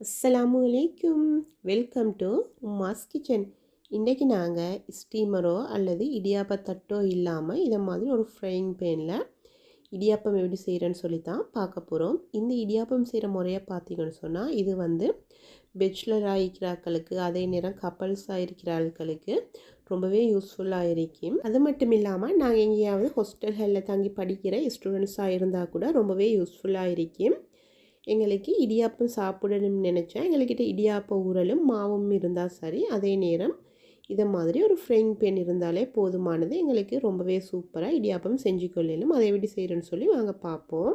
அஸ்ஸலாமு அலைக்கும். Welcome to Uma's kitchen. இன்றைக்கி நாங்கள் ஸ்டீமரோ அல்லது இடியாப்ப தட்டோ இல்லாமல் இதை மாதிரி ஒரு ஃப்ரைங் பேனில் இடியாப்பம் எப்படி செய்கிறேன்னு சொல்லி தான் பார்க்க போகிறோம் இந்த இடியாப்பம் செய்கிற முறையை பார்த்தீங்கன்னு சொன்னால் இது வந்து பெச்சுலராக இருக்கிறாக்களுக்கு அதே நேரம் கப்பல்ஸாக இருக்கிற ஆட்களுக்கு ரொம்பவே யூஸ்ஃபுல்லாக இருக்கும் அது மட்டும் இல்லாமல் நாங்கள் எங்கேயாவது ஹாஸ்டல்களில் தங்கி படிக்கிற ஸ்டூடெண்ட்ஸாக இருந்தால் கூட ரொம்பவே யூஸ்ஃபுல்லாக இருக்கும் எங்களுக்கு இடியாப்பம் சாப்பிடணும்னு நினச்சா எங்கள்கிட்ட இடியாப்ப உரலும் மாவும் இருந்தால் சரி அதே நேரம் இதை மாதிரி ஒரு ஃப்ரைங் பேன் இருந்தாலே போதுமானது. எங்களுக்கு ரொம்பவே சூப்பராக இடியாப்பம் செஞ்சு கொள்ளலும் அதை எப்படி செய்கிறேன்னு சொல்லி வாங்க பார்ப்போம்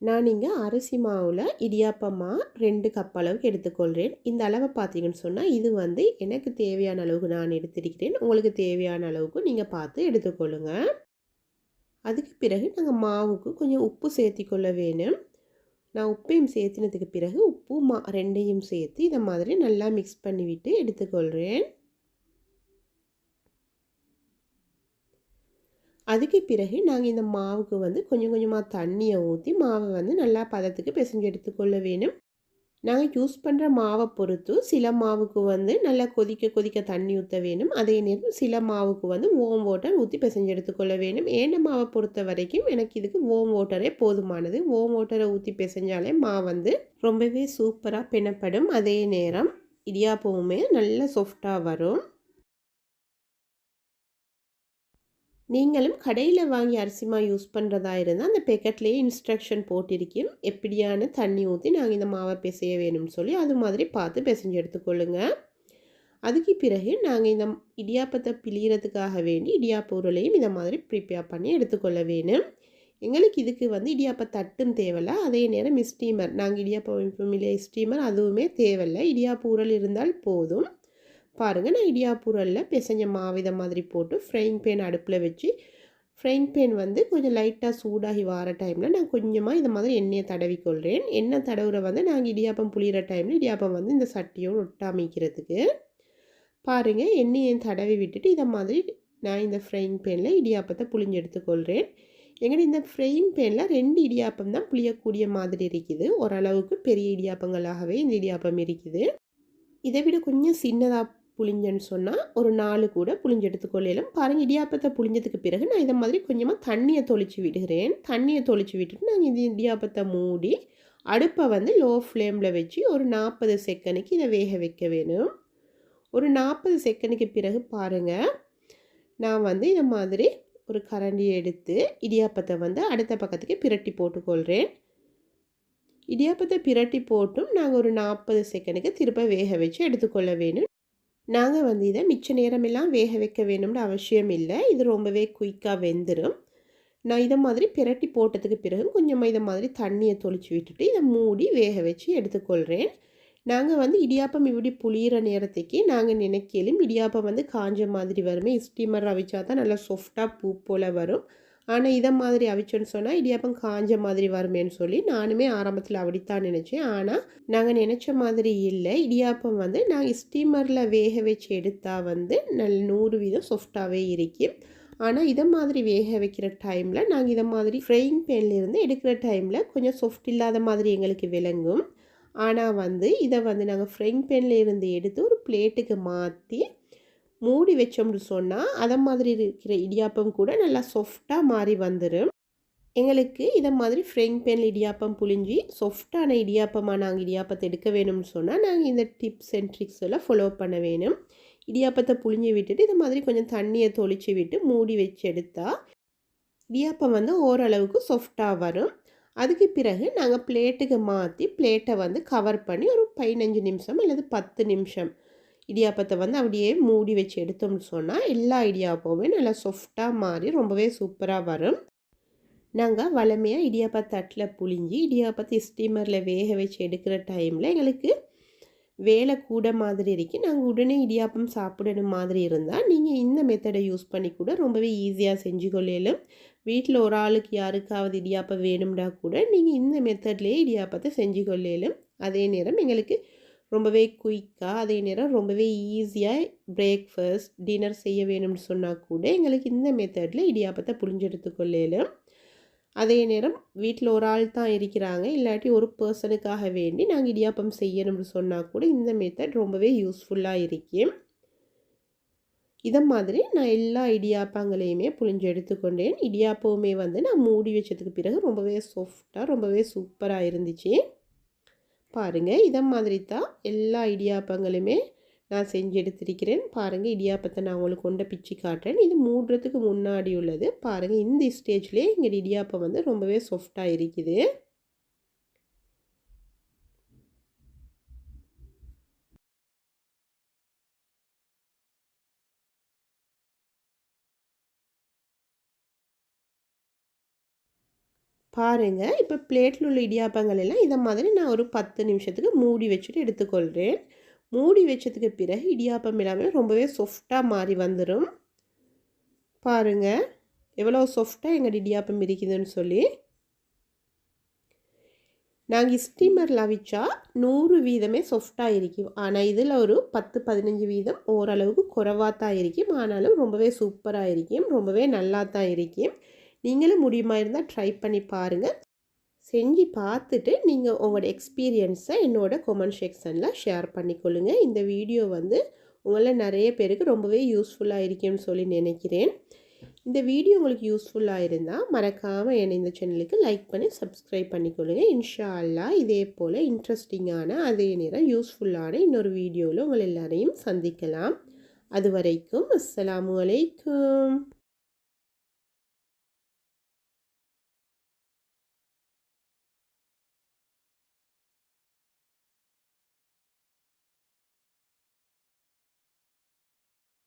நான் இங்கே அரிசி மாவில் இடியாப்பமாக ரெண்டு கப் அளவுக்கு எடுத்துக்கொள்கிறேன் இந்த அளவை பார்த்தீங்கன்னு சொன்னால் இது வந்து எனக்கு தேவையான அளவுக்கு நான் எடுத்திருக்கிறேன். உங்களுக்கு தேவையான அளவுக்கு நீங்கள் பார்த்து எடுத்துக்கொள்ளுங்க. அதுக்கு பிறகு நாங்கள் மாவுக்கு கொஞ்சம் உப்பு சேர்த்திக்கொள்ள வேணும். நான் உப்பையும் சேர்த்தினதுக்கு பிறகு உப்பு மா ரெண்டையும் சேர்த்து இதை மாதிரி நல்லா மிக்ஸ் பண்ணிவிட்டு எடுத்துக்கொள்கிறேன். அதுக்கு பிறகு நாங்கள் இந்த மாவுக்கு வந்து கொஞ்சம் கொஞ்சமாக தண்ணியை ஊற்றி மாவை வந்து நல்லா பதத்துக்கு பிசைஞ்சு எடுத்துக்கொள்ள வேணும் நாங்கள் யூஸ் பண்ணுற மாவை பொறுத்து சில மாவுக்கு வந்து நல்லா கொதிக்க கொதிக்க தண்ணி ஊற்ற வேணும். அதே நேரம் சில மாவுக்கு வந்து ஓம் வாட்டர் ஊற்றி பிசைஞ்சு எடுத்துக்கொள்ள வேணும். ஏன மாவை பொறுத்த வரைக்கும் எனக்கு இதுக்கு ஓம் வாட்டரே போதுமானது. ஓம் வாட்டரை ஊற்றி பிசைஞ்சாலே மாவு வந்து ரொம்பவே சூப்பராக பிணப்படும். அதே நேரம் இடியாப்பவுமே நல்லா சாஃப்டாக வரும். நீங்களும் கடையில் வாங்கி அரிசிமா யூஸ் பண்ணுறதா இருந்தால் அந்த பேக்கெட்லேயே இன்ஸ்ட்ரக்ஷன் போட்டிருக்கோம் எப்படியான தண்ணி ஊற்றி நாங்கள் இந்த மாவை பிசைய வேணும்னு சொல்லி அது மாதிரி பார்த்து பிசைஞ்சு எடுத்துக்கொள்ளுங்க. அதுக்கு பிறகு நாங்கள் இந்த இடியாப்பத்தை பிழியறதுக்காக வேண்டி இடியாப்ப உருளையும் இதை மாதிரி ப்ரிப்பேர் பண்ணி எடுத்துக்கொள்ள வேணும். எங்களுக்கு இதுக்கு வந்து இடியாப்ப தட்டும் தேவையில்ல. அதே நேரம் ஸ்டீமர் நாங்கள் இடியாப்பம் ஸ்டீமர் அதுவுமே தேவையில்லை. இடியாப்ப உரல் இருந்தால் போதும். பாருங்கள் நான் இடியாப்பூரலில் பிசைஞ்ச மாவு இதை மாதிரி போட்டு ஃப்ரைங் பேன் அடுப்பில் வச்சு ஃப்ரைங் பேன் வந்து கொஞ்சம் லைட்டாக சூடாகி வர டைமில் நான் கொஞ்சமாக இந்த மாதிரி எண்ணெயை தடவிக்கொள்கிறேன் எண்ணெய் தடவுற வந்து நாங்கள் இடியாப்பம் புளிகிற டைமில் இடியாப்பம் வந்து இந்த சட்டியோடு ஒட்டாமிக்கிறதுக்கு. பாருங்கள் எண்ணெயை தடவி விட்டுட்டு இதை மாதிரி நான் இந்த ஃப்ரைங் பேனில் இடியாப்பத்தை புளிஞ்சு எடுத்துக்கொள்கிறேன் எங்கிட்ட இந்த ஃப்ரைங் பேனில் ரெண்டு இடியாப்பம் தான் புளியக்கூடிய மாதிரி இருக்குது. ஓரளவுக்கு பெரிய இடியாப்பங்களாகவே இந்த இடியாப்பம் இருக்குது. இதை விட கொஞ்சம் சின்னதாக புளிஞ்சன்னு சொன்னால் ஒரு நாலு கூட புளிஞ்சு எடுத்துக்கொள்ளலும் பாருங்கள் இடியாப்பத்தை புளிஞ்சதுக்கு பிறகு நான் இதை மாதிரி கொஞ்சமாக தண்ணியை தொளிச்சு விடுகிறேன். தண்ணியை தொளிச்சு விட்டுட்டு நாங்கள் இந்த இடியாப்பத்தை மூடி அடுப்பை வந்து லோ ஃப்ளேமில் வச்சு ஒரு நாற்பது செகண்டுக்கு இதை வேக வைக்க வேணும். ஒரு நாற்பது செகண்டுக்கு பிறகு பாருங்கள் நான் வந்து இதை மாதிரி ஒரு கரண்டி எடுத்து இடியாப்பத்தை வந்து அடுத்த பக்கத்துக்கு பிரட்டி போட்டுக்கொள்கிறேன் இடியாப்பத்தை பிரட்டி போட்டும் நாங்கள் ஒரு நாற்பது செகண்டுக்கு திரும்ப வேக வச்சு எடுத்துக்கொள்ள வேணும். நாங்கள் வந்து இதை மிச்ச நேரமெல்லாம் வேக வைக்க வேணும்னு அவசியம் இல்லை. இது ரொம்பவே குயிக்காக வெந்துடும் நான் இதை மாதிரி பிரட்டி போட்டதுக்கு பிறகு கொஞ்சமாக இதை மாதிரி தண்ணியை தொளிச்சு விட்டுட்டு இதை மூடி வேக வச்சு எடுத்துக்கொள்கிறேன் நாங்கள் வந்து இடியாப்பம் இப்படி புளியிற நேரத்துக்கு நாங்கள் நினைக்கலும் இடியாப்பம் வந்து காஞ்ச மாதிரி வருமே ஸ்டீமர் அவிச்சா தான் நல்லா சாஃப்டாக பூ போல் வரும். ஆனால் இதை மாதிரி அவிச்சோன்னு சொன்னால் இடியாப்பம் காஞ்ச மாதிரி வருமேன்னு சொல்லி நானுமே ஆரம்பத்தில் அப்படித்தான் நினச்சேன். ஆனால் நாங்கள் நினச்ச மாதிரி இல்லை. இடியாப்பம் வந்து நாங்கள் ஸ்டீமரில் வேக வச்சு எடுத்தால் வந்து நல் நூறு வீதம் சாஃப்டாகவே இருக்கும். ஆனால் இதை மாதிரி வேக வைக்கிற டைமில் நாங்கள் இதை மாதிரி ஃப்ரையிங் பேன்லேருந்து எடுக்கிற டைமில் கொஞ்சம் சாஃப்ட் இல்லாத மாதிரி எங்களுக்கு விளங்கும். ஆனால் வந்து இதை வந்து நாங்கள் ஃப்ரைங் பேனில் இருந்து எடுத்து ஒரு பிளேட்டுக்கு மாற்றி மூடி வச்சோம்னு சொன்னால் அதை மாதிரி இருக்கிற இடியாப்பம் கூட நல்லா சாஃப்டாக மாறி வந்துடும் எங்களுக்கு இதை மாதிரி ஃப்ரைங் பேனில் இடியாப்பம் புழிஞ்சி சாஃப்டான இடியாப்பமாக நாங்கள் இடியாப்பத்தை எடுக்க வேணும்னு சொன்னால் நாங்கள் இந்த டிப்ஸ் அண்ட் ட்ரிக்ஸ் எல்லாம் ஃபாலோ பண்ண வேணும். இடியாப்பத்தை புழிஞ்சி விட்டுட்டு இது மாதிரி கொஞ்சம் தண்ணியை தொளிச்சு விட்டு மூடி வச்சு எடுத்தால் இடியாப்பம் வந்து ஓரளவுக்கு சாஃப்டாக வரும். அதுக்கு பிறகு நாங்கள் பிளேட்டுக்கு மாற்றி பிளேட்டை வந்து கவர் பண்ணி ஒரு பதினஞ்சு நிமிஷம் அல்லது பத்து நிமிஷம் இடியாப்பத்தை வந்து அப்படியே மூடி வச்சு எடுத்தோம்னு சொன்னால் எல்லா இடியாப்பமுமே நல்லா சாஃப்டாக மாறி ரொம்பவே சூப்பராக வரும். நாங்கள் வளமையாக இடியாப்பா தட்டில் புழிஞ்சி இடியாப்பத்தை ஸ்டீமரில் வேக வச்சு எடுக்கிற டைமில் எங்களுக்கு வேலை கூட மாதிரி இருக்கு. நாங்கள் உடனே இடியாப்பம் சாப்பிடணும் மாதிரி இருந்தால் நீங்கள் இந்த மெத்தடை யூஸ் பண்ணி கூட ரொம்பவே ஈஸியாக செஞ்சு கொள்ளலும் வீட்டில் ஒரு ஆளுக்கு யாருக்காவது இடியாப்பம் வேணும்னா கூட நீங்கள் இந்த மெத்தட்லேயே இடியாப்பத்தை செஞ்சு கொள்ளலும் அதே நேரம் எங்களுக்கு ரொம்பவே குயிக்காக அதே நேரம் ரொம்பவே ஈஸியாக பிரேக்ஃபாஸ்ட் டின்னர் செய்ய வேணும்னு சொன்னால் கூட எங்களுக்கு இந்த மெத்தடில் இடியாப்பத்தை புரிஞ்செடுத்து கொள்ளையிலும் அதே நேரம் வீட்டில் ஒரு ஆள் தான் இருக்கிறாங்க. இல்லாட்டி ஒரு பர்சனுக்காக வேண்டி நாங்கள் இடியாப்பம் செய்யணும்னு சொன்னால் கூட இந்த மெத்தட் ரொம்பவே யூஸ்ஃபுல்லாக இருக்கும் இதை மாதிரி நான் எல்லா இடியாப்பங்களையுமே புழிஞ்சு எடுத்துக்கொண்டேன் இடியாப்பவுமே வந்து நான் மூடி வச்சதுக்கு பிறகு ரொம்பவே சாஃப்டாக ரொம்பவே சூப்பராக இருந்துச்சு. பாருங்கள் இதை மாதிரி தான் எல்லா இடியாப்பங்களுமே நான் செஞ்சு எடுத்திருக்கிறேன். பாருங்கள் இடியாப்பத்தை நான் உங்களுக்கு கொண்ட பிச்சு காட்டுறேன். இது மூடுறதுக்கு முன்னாடி உள்ளது. பாருங்கள் இந்த ஸ்டேஜ்லேயே இங்கே இடியாப்பம் வந்து ரொம்பவே சாஃப்டாக இருக்குது. பாருங்கள் இப்போ பிளேட்டில் உள்ள இடியாப்பங்கள் எல்லாம் இதை மாதிரி நான் ஒரு பத்து நிமிஷத்துக்கு மூடி வச்சுட்டு எடுத்துக்கொள்கிறேன் மூடி வச்சதுக்கு பிறகு இடியாப்பம் எல்லாமே ரொம்பவே சாஃப்டாக மாறி வந்துடும் பாருங்கள் எவ்வளோ சாஃப்டாக எங்கள் இடியாப்பம் இருக்குதுன்னு சொல்லி. நாங்கள் ஸ்டீமரில் அவிச்சா நூறு வீதமே சாஃப்டாக இருக்கும். ஆனால் இதில் ஒரு பத்து பதினஞ்சு வீதம் ஓரளவுக்கு குறைவாக தான் இருக்கும். ஆனாலும் ரொம்பவே சூப்பராக இருக்கும். ரொம்பவே நல்லா தான் இருக்கும். நீங்களும் முடியுமா இருந்தால் ட்ரை பண்ணி பாருங்கள் செஞ்சு பார்த்துட்டு நீங்கள் உங்களோட எக்ஸ்பீரியன்ஸை என்னோட கொமெண்ட் செக்ஷனில் ஷேர் பண்ணிக்கொள்ளுங்கள் இந்த வீடியோ வந்து உங்களில் நிறைய பேருக்கு ரொம்பவே யூஸ்ஃபுல்லாக இருக்கும்னு சொல்லி நினைக்கிறேன். இந்த வீடியோ உங்களுக்கு யூஸ்ஃபுல்லாக இருந்தால் மறக்காமல் என்னை இந்த சேனலுக்கு லைக் பண்ணி சப்ஸ்கிரைப் பண்ணிக்கொள்ளுங்கள் இன்ஷா அல்லா இதே போல் இன்ட்ரெஸ்டிங்கான அதே நேரம் யூஸ்ஃபுல்லான இன்னொரு வீடியோவில் உங்கள் எல்லாரையும் சந்திக்கலாம். அது வரைக்கும் அஸ்ஸலாமு அலைக்கும்.